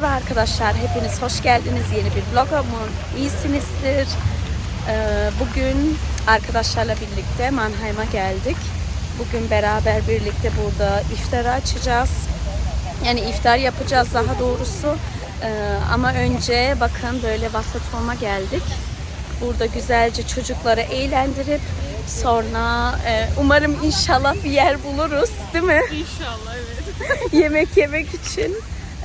Merhaba arkadaşlar, hepiniz hoş geldiniz. Yeni bir vlog umarım iyisinizdir. Ee, Bugün arkadaşlarla birlikte Mannheim'a geldik. Bugün beraber birlikte burada iftarı açacağız. Yani iftar yapacağız daha doğrusu. Ee, Ama önce bakın böyle Wasserturm'a geldik. Burada güzelce çocukları eğlendirip sonra e, umarım inşallah bir yer buluruz değil mi? İnşallah evet. yemek yemek için.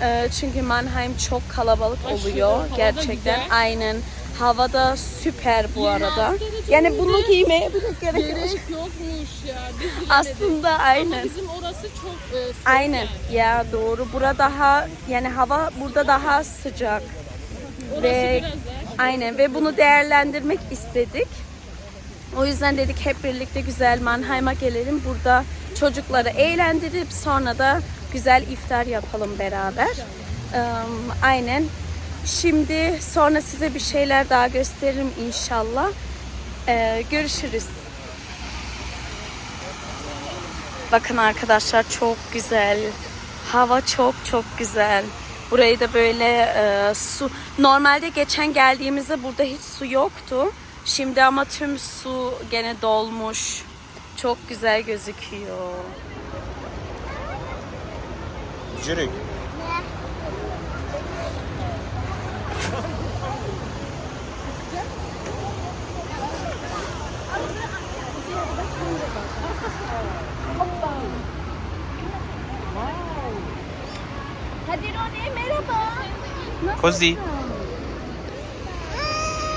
Ee, Çünkü Mannheim çok kalabalık Aşırı, oluyor. da Gerçekten güzel. aynen. Hava da süper bu arada. Yani bunu giymeye bile gerek. Gerek yokmuş ya. Biz. Aslında Ama aynen. bizim orası çok e, sıcak Aynen. yani. Ya doğru. Burada daha yani hava burada daha sıcak. Orası Ve biraz daha aynen ve bunu değerlendirmek istedik. O yüzden dedik hep birlikte güzel Mannheim'a gelelim. Burada çocukları eğlendirip sonra da güzel iftar yapalım beraber. Eee, aynen. Şimdi sonra size bir şeyler daha gösteririm inşallah. Eee, görüşürüz. Bakın arkadaşlar çok güzel. Hava çok çok güzel. Burayı da böyle e, su. Normalde geçen geldiğimizde burada hiç su yoktu. Şimdi ama tüm su gene dolmuş. Çok güzel gözüküyor. Zürich. Hadi Rone merhaba. Kozi.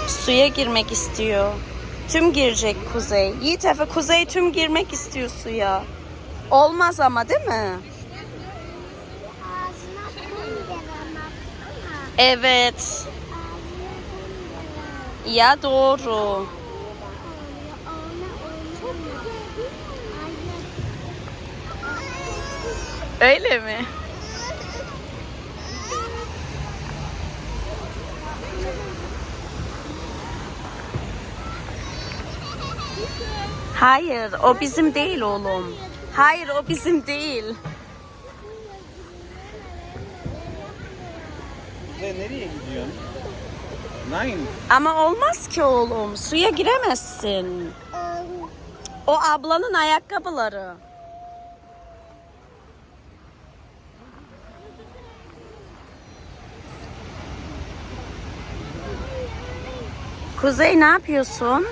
Suya girmek istiyor. Tüm girecek Kuzey. Yiğit Efe Kuzey tüm girmek istiyor suya. Olmaz ama değil mi? Evet. Ya doğru. Öyle mi? Hayır, o bizim değil oğlum. Hayır, o bizim değil. Kuzey nereye gidiyorsun? Nein. Ama olmaz ki oğlum. Suya giremezsin. O ablanın ayakkabıları. Kuzey ne yapıyorsun?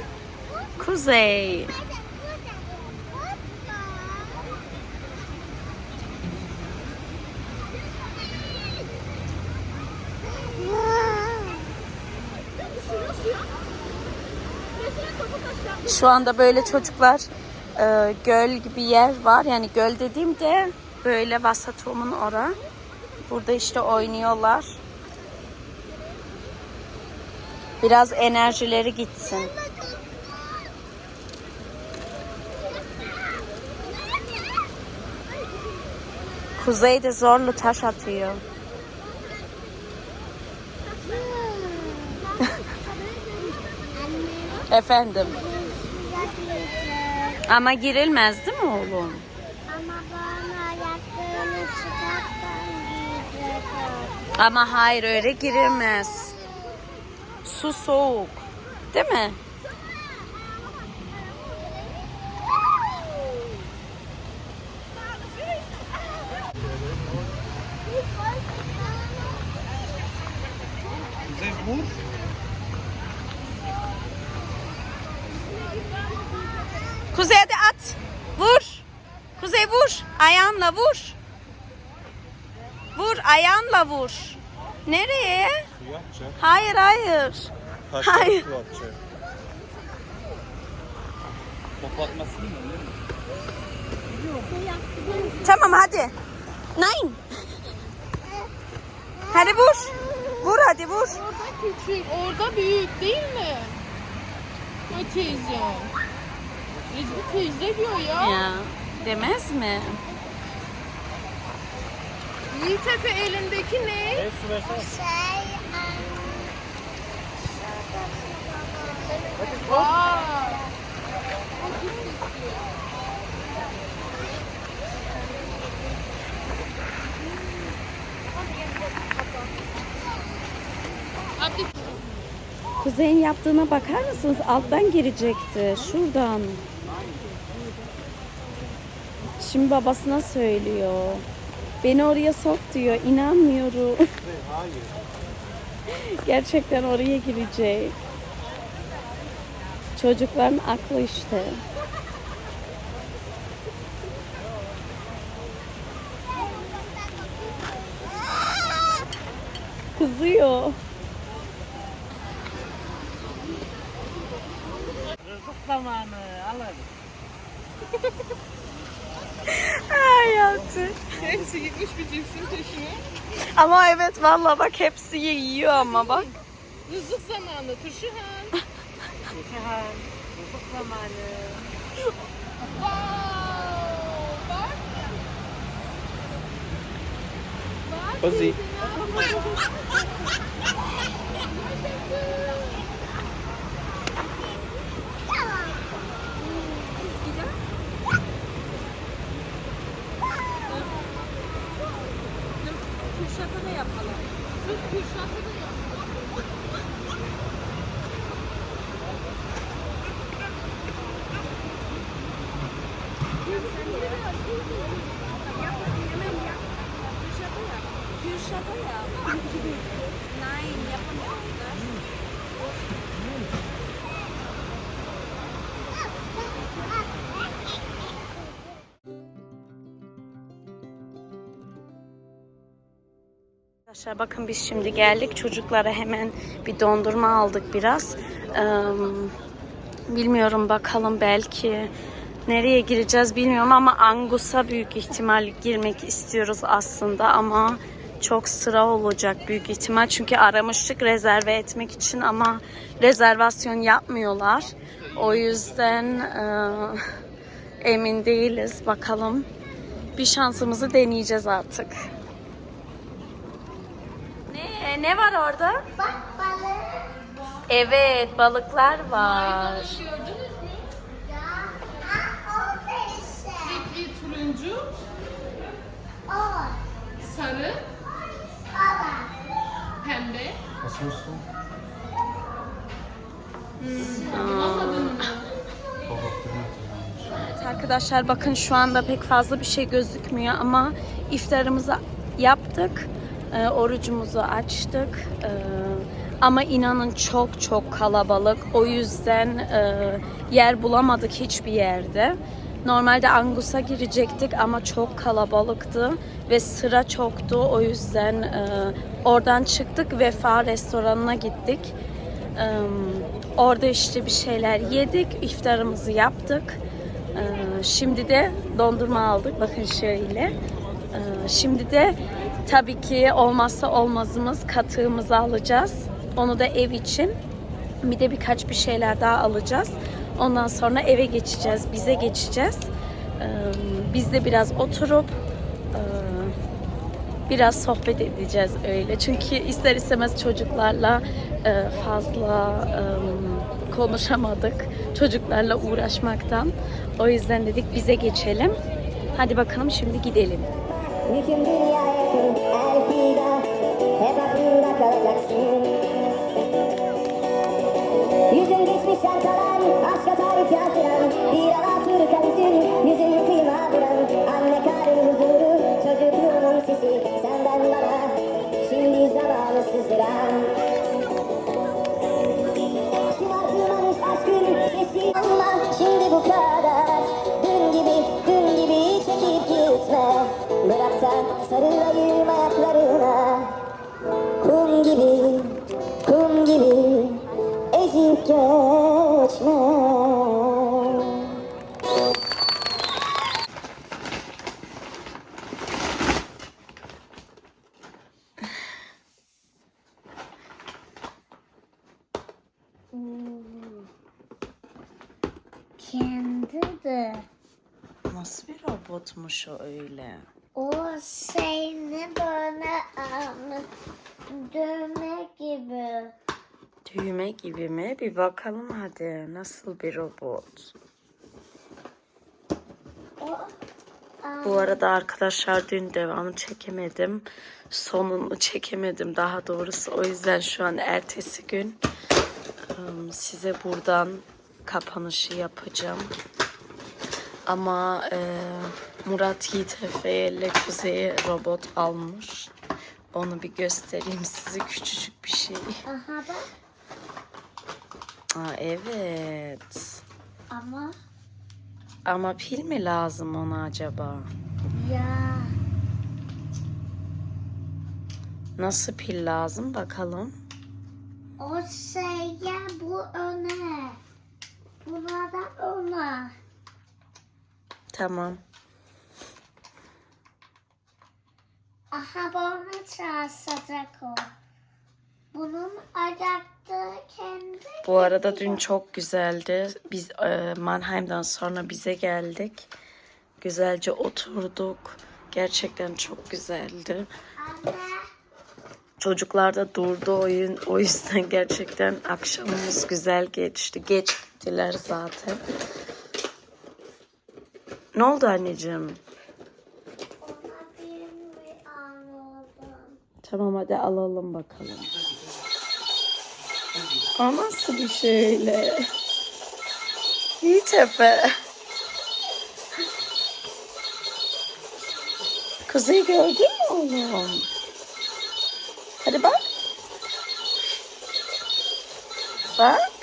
Kuzey. Şu anda böyle çocuklar e, göl gibi yer var. Yani göl dediğimde böyle Vasatom'un ora. Burada işte oynuyorlar. Biraz enerjileri gitsin. Kuzey de zorlu taş atıyor. Efendim. Ama girilmez değil mi oğlum? Ama bana ayaklarını çıkarttan giyecek. Ama hayır öyle girilmez. Su soğuk. Değil mi? Kuzey vur. Kuzey hadi at. Vur. Kuzey vur. Ayağınla vur. Vur ayağınla vur. Nereye? Suya atacak. Hayır hayır. Taşlara Hayır. su atacak. Toplatmasın mı? Tamam hadi. Nine. Hadi vur. Vur hadi vur. Orada küçük, orada büyük değil mi? O teyze. Rezmi teyze diyor ya. Ya demez mi? Yiğit Efe elindeki ne? Su versene. Şey, Aa. Abdi Kuzey'in yaptığına bakar mısınız? Alttan girecekti. Şuradan. Şimdi babasına söylüyor. Beni oraya sok diyor. İnanmıyorum. Hayır. Gerçekten oraya girecek. Çocukların aklı işte. Kızıyor. Hayatı. hepsi gitmiş bir cipsin peşine. Ama evet vallahi bak hepsi yiyor ama bak. Rızık zamanı Turşuhan. Wow, bak. Ozzy. Kürşat'a da yapalım. Kürşat'ı da yap. Kürşat'a yap. Arkadaşlar bakın biz şimdi geldik. Çocuklara hemen bir dondurma aldık biraz. Eee, bilmiyorum bakalım belki nereye gireceğiz bilmiyorum ama Angus'a büyük ihtimal girmek istiyoruz aslında ama çok sıra olacak büyük ihtimal. Çünkü aramıştık rezerve etmek için ama rezervasyon yapmıyorlar. O yüzden eee, emin değiliz. Bakalım. Bir şansımızı deneyeceğiz artık. Ne, ne var orada? Bak balık. Evet, balıklar var. Gördünüz mü? Ya. Ha orada işte. Renkli turuncu, O. sarı, Baba. pembe. Nasılsın? Bulamadın mı? Evet arkadaşlar bakın şu anda pek fazla bir şey gözükmüyor ama iftarımızı yaptık. Ee, orucumuzu açtık. Ee, ama inanın çok çok kalabalık. O yüzden e, yer bulamadık hiçbir yerde. Normalde Angus'a girecektik ama çok kalabalıktı ve sıra çoktu. O yüzden e, oradan çıktık Vefa restoranına gittik. Ee, orada işte bir şeyler yedik, iftarımızı yaptık. Ee, şimdi de dondurma aldık. Bakın şöyle. Ee, şimdi de tabii ki olmazsa olmazımız katığımızı alacağız. Onu da ev için. Bir de birkaç bir şeyler daha alacağız. Ondan sonra eve geçeceğiz. Bize geçeceğiz. Ee, biz de biraz oturup e, biraz sohbet edeceğiz öyle. Çünkü ister istemez çocuklarla e, fazla e, konuşamadık. Çocuklarla uğraşmaktan. O yüzden dedik bize geçelim. Hadi bakalım şimdi gidelim. You can be the eye, Kendi de. Nasıl bir robotmuş o öyle? O şeyini böyle almış. Düğme gibi. Düğme gibi mi? Bir bakalım hadi. Nasıl bir robot? O Bu arada arkadaşlar dün devamı çekemedim. Sonunu çekemedim daha doğrusu. O yüzden şu an ertesi gün ım, size buradan kapanışı yapacağım. Ama e, Murat Yiğit Efe ile Kuzey'e robot almış. Onu bir göstereyim size küçücük bir şey. Aha bak. Aa, evet. Ama Ama pil mi lazım ona acaba? ya. Nasıl pil lazım bakalım. O şeye bu öne. Buna da ona. Tamam. Aha bana çalışacak o. Bunun ayakları kendi. Bu arada dün çok güzeldi. Biz e, Mannheim'dan sonra bize geldik. Güzelce oturduk. Gerçekten çok güzeldi. Anne. Çocuklar da durdu oyun. O yüzden gerçekten akşamımız güzel geçti. Geç gittiler zaten. Ne oldu anneciğim? Tamam hadi alalım bakalım. O nasıl bir şeyle? Yiğit Efe. Kuzey gördün mü oğlum? Hadi bak. Bak.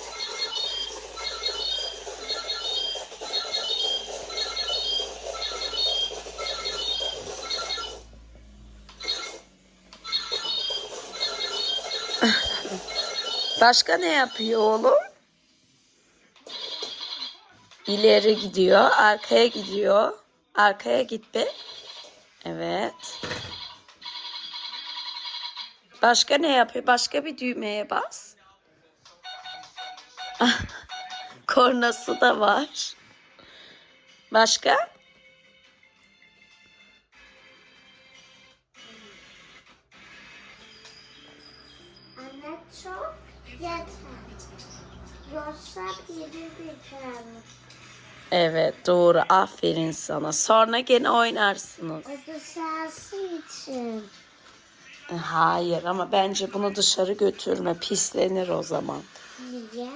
Başka ne yapıyor oğlum? İleri gidiyor, arkaya gidiyor. Arkaya git be. Evet. Başka ne yapıyor? Başka bir düğmeye bas. Ah, Kornası da var. Başka? Anne çok yeter. Yoksa biri biter. Evet doğru. Aferin sana. Sonra gene oynarsınız. O dışarısı için. Hayır ama bence bunu dışarı götürme. Pislenir o zaman. Niye?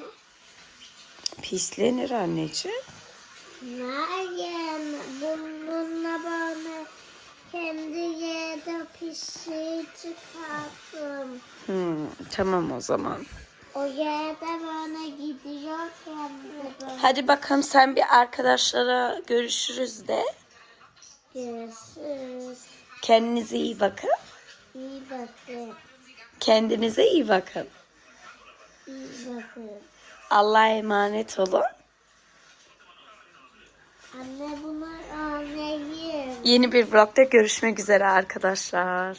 Pislenir anneciğim. Hayır. Bununla böyle kendi yerde pişi çıkarttım. Hmm, tamam o zaman. O yerde böyle gidiyor kendi. Hadi bakalım sen bir arkadaşlara görüşürüz de. Görüşürüz. Kendinize iyi bakın. İyi bakın. Kendinize iyi bakın. İyi bakın. Allah'a emanet olun. Anne bunu anlayayım. Yeni bir vlogda görüşmek üzere arkadaşlar.